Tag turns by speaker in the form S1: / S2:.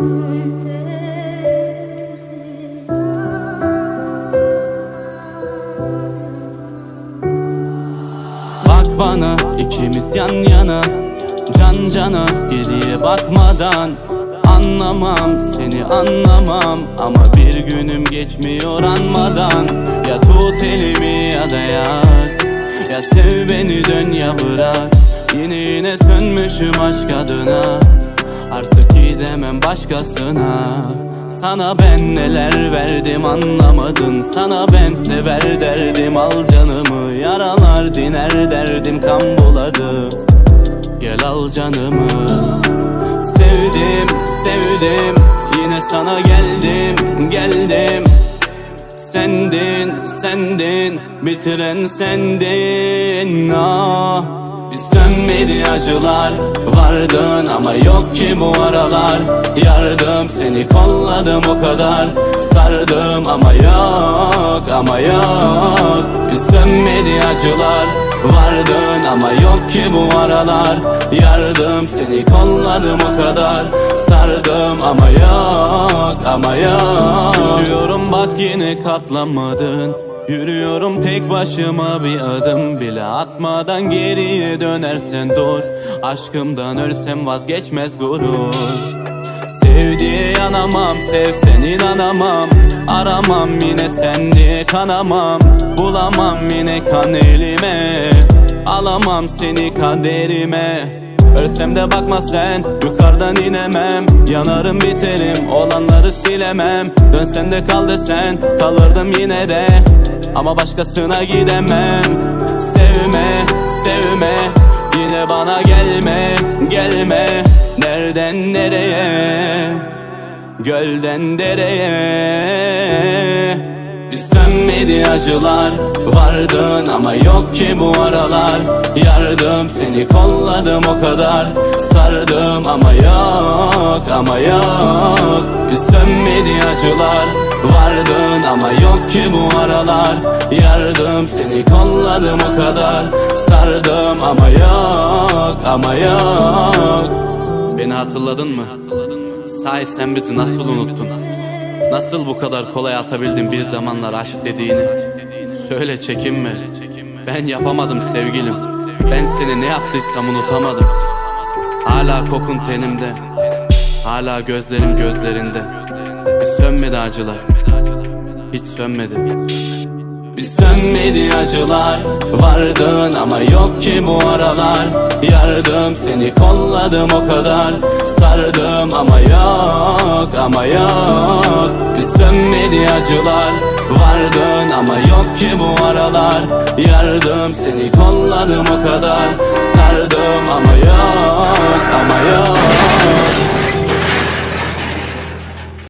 S1: Bak bana ikimiz yan yana Can cana geriye bakmadan Anlamam seni anlamam Ama bir günüm geçmiyor anmadan. Ya tut elimi ya da yak Ya sev beni dön ya bırak. Yine yine sönmüşüm aşk adına. Artık gidemem başkasına. Sana ben neler verdim anlamadın. Sana ben sever derdim. Al canımı Yaralar diner derdim. Kan buladı Gel al canımı. Sevdim, sevdim. Yine sana geldim, geldim. Sendin, sendin. Bitiren sendin. Ah Sönmedi acılar Vardın ama yok ki bu aralar. Yardım seni kolladım o kadar. Sardım ama yok ama yok. Sönmedi acılar Vardın ama yok ki bu aralar. Yardım seni kolladım o kadar. Sardım ama yok ama yok. Düşüyorum bak yine katlanmadın Yürüyorum tek başıma bir adım bile atmadan geriye dönersen dur. Aşkımdan ölsem vazgeçmez gurur. Sev diye yanamam sevsen inanamam. Aramam yine sen diye kanamam. Bulamam yine kan elime. Alamam seni kaderime. Ölsem de bakma sen Yukarıdan inemem. Yanarım biterim Olanları silemem. Dönsen de kal desen Kalırdım yine de Ama başkasına gidemem. Sevme, sevme. Yine bana gelme, gelme. Nereden nereye? Gölden dereye. Sönmedi acılar. Vardın ama yok ki bu aralar. Yardım seni kolladım o kadar. Sardım ama yok ama yok. Sönmedi acılar. Vardın ama yok ki bu aralar Yardım seni kolladım o kadar Sardım ama yok ama yok Beni hatırladın mı? Sahi sen bizi nasıl unuttun? Nasıl bu kadar kolay atabildin bir zamanlar aşk dediğini? Söyle çekinme. Ben yapamadım sevgilim. Ben seni ne yaptıysam unutamadım. Hala kokun tenimde. Hala gözlerim gözlerinde. Sönmedi acılar. Hiç sönmedi. Bir sönmedi acılar. Vardın ama yok ki bu aralar. Yardım seni kolladım o kadar. Sardım ama yok ama yok. Bir sönmedi acılar. Vardın ama yok ki bu aralar. Yardım seni kolladım o kadar. Sardım ama yok ama yok